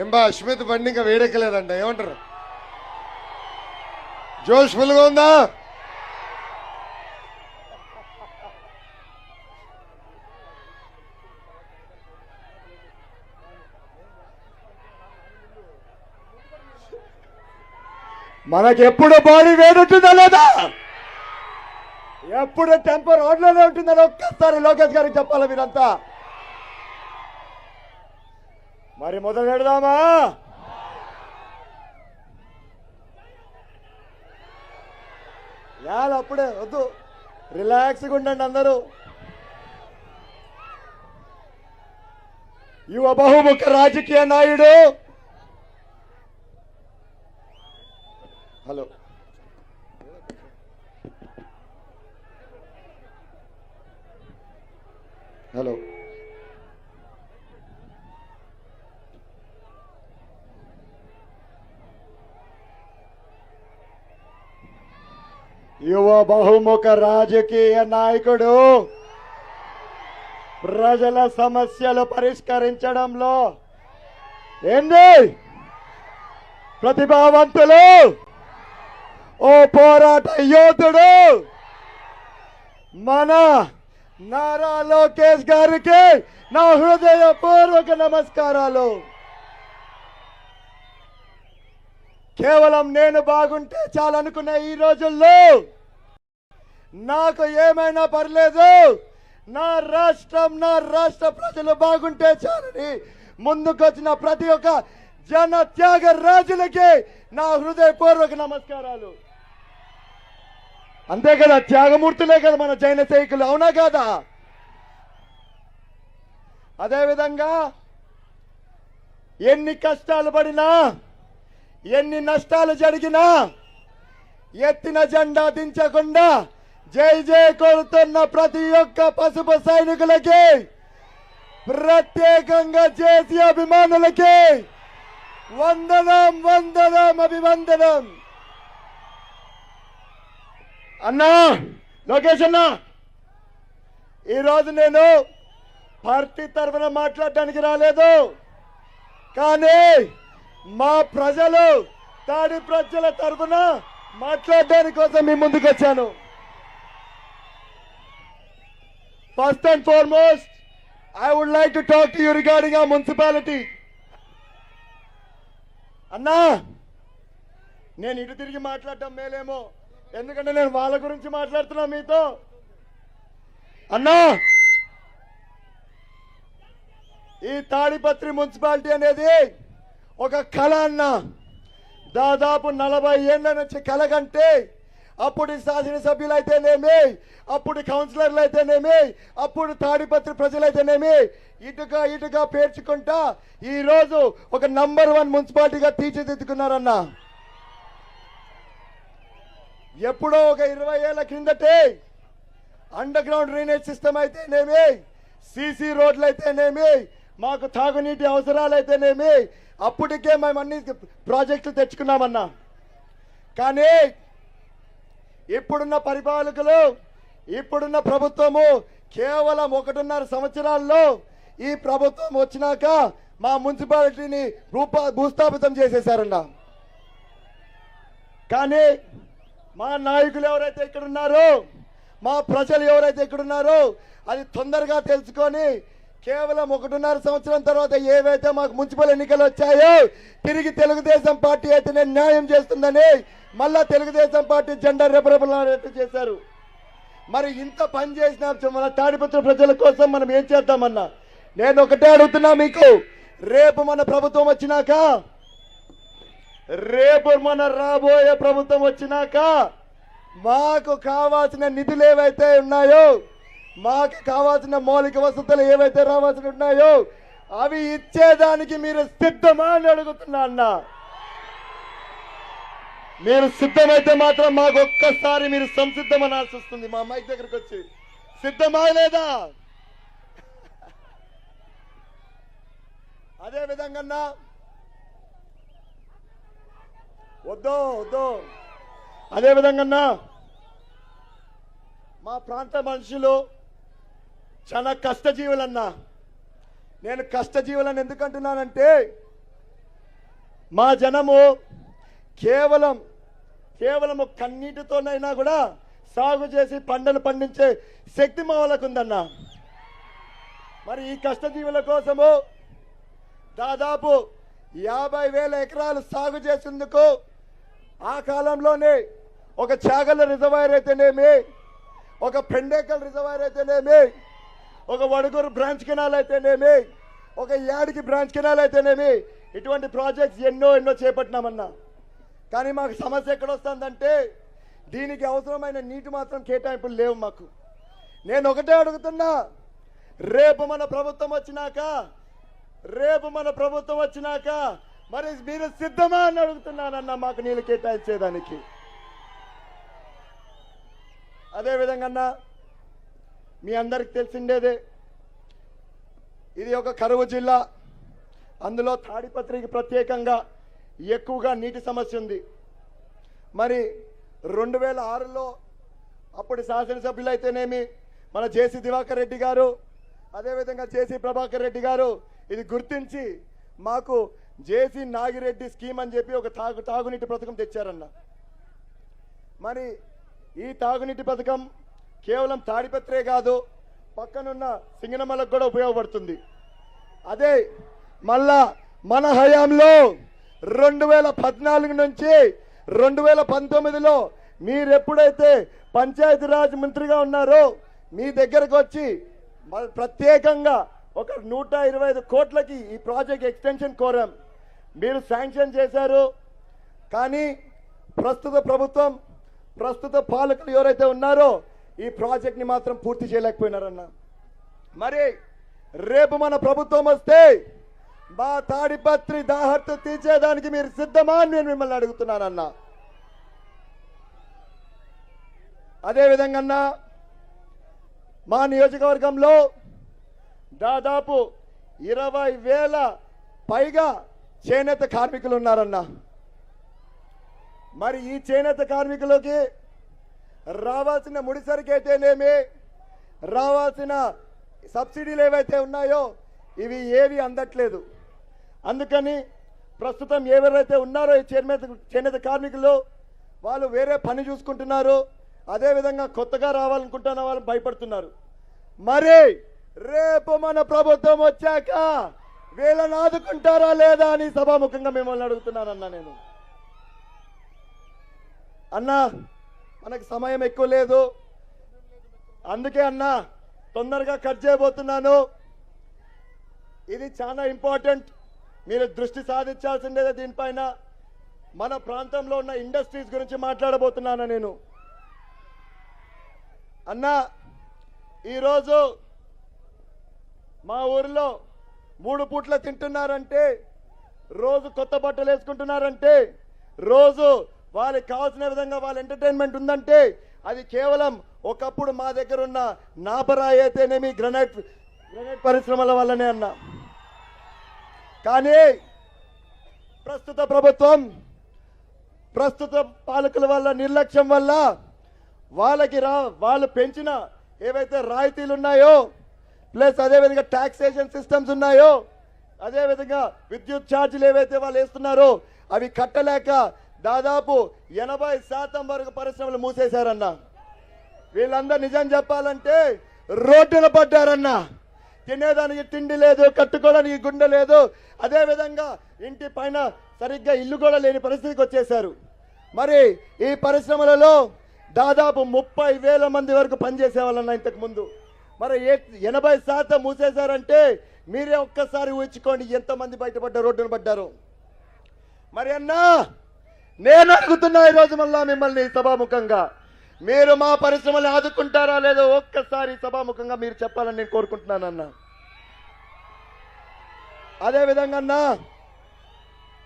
ఏం బా అశ్మిత్ బండి ఇంకా వేడెక్కలేదంట ఏమంటారు? జోష్ ఫుల్గా ఉందా? మనకెప్పుడు బాడీ వేడుంటుందా లేదా? ఎప్పుడు టెంపర్ రోడ్లోనే ఉంటుందని ఒక్కసారి లోకేష్ గారికి చెప్పాలి మీరంతా? మరి మొదలు పెడదామా? యాలు అప్పుడే వద్దు. రిలాక్స్గా ఉండండి అందరూ. యువ బహుముఖ రాజకీయ నాయుడు. యువ బహుముఖ రాజకీయ నాయకుడు. ప్రజల సమస్యలు పరిష్కరించడంలో ఏంది ప్రతిభావంతులు? ఓ పోరాట యోధుడు. మన నారా లోకేష్ గారికి నా హృదయపూర్వక నమస్కారాలు. కేవలం నేను బాగుంటే చాలనుకున్న ఈ రోజుల్లో నాకు ఏమైనా పర్లేదు. నా రాష్ట్రం నా రాష్ట్ర ప్రజలు బాగుంటే చాలని ముందుకొచ్చిన ప్రతి ఒక్క జన త్యాగ రాజులకి నా హృదయపూర్వక నమస్కారాలు. అంతే కదా త్యాగమూర్తులే కదా మన జైన సైకులు అవునా కాదా? అదేవిధంగా ఎన్ని కష్టాలు పడినా ఎన్ని నష్టాలు జరిగినా ఎత్తిన జెండా దించకుండా జై జై కొడుతున్న ప్రతి ఒక్క పసుపు సైనికులకి ప్రత్యేకంగా చేసి అభిమానులకి వందనం వందనం అభివందనం. అన్నా లోకేష్ అన్నా ఈరోజు నేను పార్టీ తరఫున మాట్లాడడానికి రాలేదు. కానీ మా ప్రజలు తాడి ప్రజల తరఫున మాట్లాడడానికి కోసం మీ ముందుకు వచ్చాను. First and foremost I would like to talk to you regarding ఆ మున్సిపాలిటీ అన్నా నేను ఇటు తిరిగి మాట్లాడటం మేలేమో. ఎందుకంటే నేను వాళ్ళ గురించి మాట్లాడుతున్నా మీతో. అన్నా ఈ తాడిపత్రి మున్సిపాలిటీ అనేది ఒక కళ అన్న. దాదాపు నలభై ఏళ్ళ నుంచి కళ కంటే అప్పుడు శాసనసభ్యులు అయితేనేమి అప్పుడు కౌన్సిలర్లు అయితేనేమి అప్పుడు తాడిపత్రి ప్రజలైతేనేమి ఇటుగా ఇటుగా పేర్చుకుంటా ఈరోజు ఒక నంబర్ వన్ మున్సిపాలిటీగా తీర్చిదిద్దుకున్నారన్న. ఎప్పుడో ఒక ఇరవై ఏళ్ళ కిందటే అండర్ గ్రౌండ్ డ్రైనేజ్ సిస్టమ్ అయితేనేమి సీసీ రోడ్లు అయితేనేమి మాకు తాగునీటి అవసరాలు అయితేనేమి అప్పటికే మేము అన్ని ప్రాజెక్టులు తెచ్చుకున్నామన్నా. కానీ ఇప్పుడున్న పరిపాలకులు ఇప్పుడున్న ప్రభుత్వము కేవలం ఒకటిన్నర సంవత్సరాల్లో ఈ ప్రభుత్వం వచ్చినాక మా మున్సిపాలిటీని రూపా భూస్థాపితం చేసేసారన్న కానీ మా నాయకులు ఎవరైతే ఇక్కడ ఉన్నారో మా ప్రజలు ఎవరైతే ఇక్కడ ఉన్నారో అది తొందరగా తెలుసుకొని కేవలం ఒకటిన్నర సంవత్సరం తర్వాత ఏవైతే మాకు మున్సిపల్ ఎన్నికలు వచ్చాయో తిరిగి తెలుగుదేశం పార్టీ అయితేనే న్యాయం చేస్తుందని మళ్ళా తెలుగుదేశం పార్టీ జెండా రెపరెపలాడేట్టు చేశారు. మరి ఇంత పని చేసిన మన తాడిపత్రి ప్రజల కోసం మనం ఏం చేద్దామన్నా? నేను ఒకటే అడుగుతున్నా మీకు. రేపు మన ప్రభుత్వం వచ్చినాక రేపు మన రాబోయే ప్రభుత్వం వచ్చినాక మాకు కావాల్సిన నిధులు ఏవైతే ఉన్నాయో మాకు కావాల్సిన మౌలిక వసతులు ఏవైతే రావాల్సి ఉన్నాయో అవి ఇచ్చేదానికి మీరు సిద్ధమా అని అడుగుతున్నా అన్న. మీరు సిద్ధమైతే మాత్రం మాకు ఒక్కసారి మీరు సంసిద్ధమనాల్సి వస్తుంది మా మైక్ దగ్గరకు వచ్చి సిద్ధమా లేదా? అదే విధంగా వద్దో వద్దో. అదే విధంగా మా ప్రాంత మనుషులు చాలా కష్టజీవులన్నా. నేను కష్టజీవులను ఎందుకంటున్నానంటే మా జనము కేవలం కేవలం కన్నీటితోనైనా కూడా సాగు చేసి పంటలు పండించే శక్తి మా వాళ్ళకు ఉందన్న మరి ఈ కష్టజీవుల కోసము దాదాపు యాభై వేల ఎకరాలు సాగు చేసేందుకు ఆ కాలంలోనే ఒక చాగల రిజర్వాయర్ అయితేనేమి ఒక పెండేకల్ రిజర్వాయర్ అయితేనేమి ఒక వడుగురు బ్రాంచ్ కెనాల్ అయితేనేమి ఒక యాడికి బ్రాంచ్ కెనాల్ అయితేనేమి ఇటువంటి ప్రాజెక్ట్స్ ఎన్నో ఎన్నో చేపట్టినామన్నా. కానీ మాకు సమస్య ఎక్కడ వస్తుందంటే దీనికి అవసరమైన నీటి మాత్రం కేటాయింపులు లేవు మాకు. నేను ఒకటే అడుగుతున్నా రేపు మన ప్రభుత్వం వచ్చినాక రేపు మన ప్రభుత్వం వచ్చినాక మరి మీరు సిద్ధమా అని అడుగుతున్నానన్న మాకు నీళ్ళు కేటాయించేదానికి. అదేవిధంగా అన్నా మీ అందరికి తెలిసిండేదే. ఇది ఒక కరువు జిల్లా. అందులో తాడిపత్రికి ప్రత్యేకంగా ఎక్కువగా నీటి సమస్య ఉంది. మరి రెండు వేల ఆరులో అప్పటి శాసనసభ్యులు అయితేనేమి మన జేసీ దివాకర్ రెడ్డి గారు అదేవిధంగా జేసీ ప్రభాకర్ రెడ్డి గారు ఇది గుర్తించి మాకు జేసీ నాగిరెడ్డి స్కీమ్ అని చెప్పి ఒక తాగు తాగునీటి పథకం తెచ్చారన్న. మరి ఈ తాగునీటి పథకం కేవలం తాడిపత్రే కాదు పక్కనున్న సింగనమలకు కూడా ఉపయోగపడుతుంది. అదే మళ్ళా మన హయాంలో రెండు వేల పద్నాలుగు నుంచి రెండు వేల పంతొమ్మిదిలో మీరు ఎప్పుడైతే పంచాయతీరాజ్ మంత్రిగా ఉన్నారో మీ దగ్గరకు వచ్చి మ- ప్రత్యేకంగా ఒక నూట ఇరవై ఐదు కోట్లకి ఈ ప్రాజెక్ట్ ఎక్స్టెన్షన్ కోరాం. మీరు శాంక్షన్ చేశారు. కానీ ప్రస్తుత ప్రభుత్వం ప్రస్తుత పాలకులు ఎవరైతే ఉన్నారో ఈ ప్రాజెక్ట్ని మాత్రం పూర్తి చేయలేకపోయినారన్న. మరి రేపు మన ప్రభుత్వం వస్తే మా తాడిపత్రి దాహర్త తీర్చేదానికి మీరు సిద్ధమా అని నేను మిమ్మల్ని అడుగుతున్నానన్న. అదేవిధంగా అన్న మా నియోజకవర్గంలో దాదాపు ఇరవై వేల పైగా చేనేత కార్మికులు ఉన్నారన్నా మరి ఈ చేనేత కార్మికులకి రావాల్సిన ముడిసరికి అయితేనేమి రావాల్సిన సబ్సిడీలు ఏవైతే ఉన్నాయో ఇవి ఏవి అందట్లేదు. అందుకని ప్రస్తుతం ఎవరైతే ఉన్నారో ఈ చేనేత చేనేత కార్మికులు వాళ్ళు వేరే పని చూసుకుంటున్నారు. అదేవిధంగా కొత్తగా రావాలనుకుంటున్న వాళ్ళు భయపడుతున్నారు. మరి రేపు మన ప్రభుత్వం వచ్చాక వీళ్ళని ఆదుకుంటారా లేదా అని సభాముఖంగా మిమ్మల్ని అడుగుతున్నానన్నా నేను. అన్నా మనకు సమయం ఎక్కువ లేదు. అందుకే అన్నా తొందరగా కట్ చేయబోతున్నాను. ఇది చాలా ఇంపార్టెంట్. మీరు దృష్టి సాధించాల్సిందే దీనిపైన. మన ప్రాంతంలో ఉన్న ఇండస్ట్రీస్ గురించి మాట్లాడబోతున్నాను నేను. అన్నా ఈరోజు మా ఊరిలో మూడు పూట్ల తింటున్నారంటే రోజు కొత్త బట్టలు వేసుకుంటున్నారంటే రోజు వాళ్ళకి కావాల్సిన విధంగా వాళ్ళ ఎంటర్టైన్మెంట్ ఉందంటే అది కేవలం ఒకప్పుడు మా దగ్గర ఉన్న నాపరాయి అయితేనేమి గ్రనైట్ గ్రనైట్ పరిశ్రమల వల్లనే అన్నా. కానీ ప్రస్తుత ప్రభుత్వం ప్రస్తుత పాలకుల వల్ల నిర్లక్ష్యం వల్ల వాళ్ళకి రా వాళ్ళు పెంచిన ఏవైతే రాయితీలు ఉన్నాయో ప్లస్ అదేవిధంగా టాక్సేషన్ సిస్టమ్స్ ఉన్నాయో అదేవిధంగా విద్యుత్ ఛార్జీలు ఏవైతే వాళ్ళు వేస్తున్నారో అవి కట్టలేక దాదాపు ఎనభై శాతం వరకు పరిశ్రమలు మూసేశారన్న. వీళ్ళందరూ నిజం చెప్పాలంటే రోడ్డున పడ్డారన్న. తినేదానికి తిండి లేదు కట్టుకోవడానికి గుండె లేదు. అదేవిధంగా ఇంటి పైన సరిగ్గా ఇల్లు కూడా లేని పరిస్థితికి వచ్చేసారు మరి ఈ పరిశ్రమలలో దాదాపు ముప్పై వేల మంది వరకు పనిచేసే వాళ్ళన్న ఇంతకు ముందు. మరి ఏ- ఎనభై శాతం మూసేశారంటే మీరే ఒక్కసారి ఊహించుకోండి ఎంతమంది బయటపడ్డ రోడ్డున పడ్డారు. మరి అన్నా నేను అడుగుతున్నా ఈరోజు మళ్ళా మిమ్మల్ని సభాముఖంగా. మీరు మా పరిశ్రమలు ఆదుకుంటారా లేదో ఒక్కసారి సభాముఖంగా మీరు చెప్పాలని నేను కోరుకుంటున్నాను అన్న అదే అన్న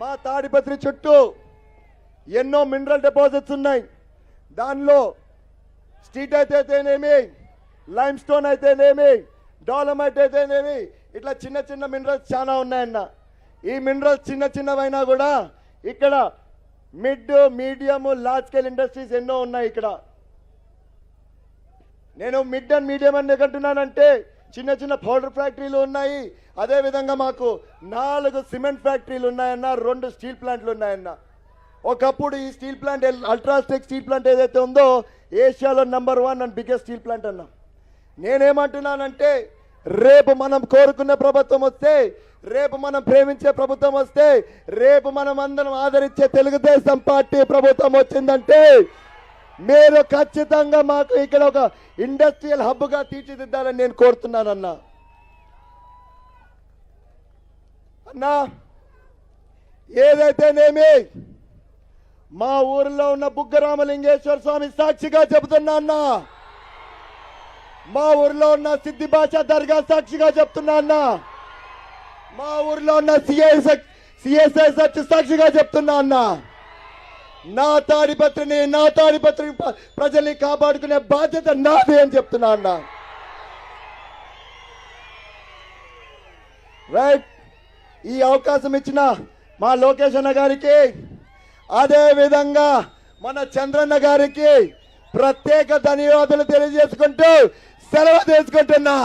మా తాడిపత్రి చుట్టూ ఎన్నో మినరల్ డిపాజిట్స్ ఉన్నాయి. దానిలో స్ట్రీట్ అయితేనేమి లైమ్ స్టోన్ అయితేనేమి డాలమైట్ అయితేనేమి ఇట్లా చిన్న చిన్న మినరల్స్ చాలా ఉన్నాయన్న. ఈ మినరల్స్ చిన్న చిన్నవైనా కూడా ఇక్కడ mid medium large scale industries ఎన్నో ఉన్నాయి ఇక్కడ. నేను మిడ్ అండ్ మీడియం అని అంటున్నానంటే చిన్న చిన్న పౌడర్ ఫ్యాక్టరీలు ఉన్నాయి. అదేవిధంగా మాకు నాలుగు సిమెంట్ ఫ్యాక్టరీలు ఉన్నాయన్న రెండు స్టీల్ ప్లాంట్లు ఉన్నాయన్న. ఒకప్పుడు ఈ steel plant UltraTech steel plant ఏదైతే ఉందో ఏషియాలో number one and biggest steel plant అన్నా. నేనేమంటున్నానంటే రేపు మనం కోరుకున్న ప్రభుత్వం వస్తే రేపు మనం ప్రేమించే ప్రభుత్వం వస్తే రేపు మనం అందరం ఆదరించే తెలుగుదేశం పార్టీ ప్రభుత్వం వచ్చిందంటే మీరు ఖచ్చితంగా మాకు ఇక్కడ ఒక ఇండస్ట్రియల్ హబ్గా తీర్చిదిద్దాలని నేను కోరుతున్నానన్నా. అన్నా ఏదైతేనేమి మా ఊరిలో ఉన్న బుగ్గరామలింగేశ్వర స్వామి సాక్షిగా చెబుతున్నా అన్నా. మా ఊరిలో ఉన్న సిద్ధి భాష దర్గా సాక్షిగా చెప్తున్నా అన్నా. మా ఊరిలో ఉన్న సిఎస్ సిఎస్ఐ సచ్ సాక్షిగా చెప్తున్నా అన్న. నా తాడిపత్రిని నా తాడిపత్రి ప్రజల్ని కాపాడుకునే బాధ్యత నాది అని చెప్తున్నా అన్న. రైట్ ఈ అవకాశం ఇచ్చిన మా లోకేష్ అన్న గారికి అదే విధంగా మన చంద్రన్న గారికి ప్రత్యేక ధన్యవాదాలు తెలియజేసుకుంటూ సెలవు తీసుకుంటున్నా.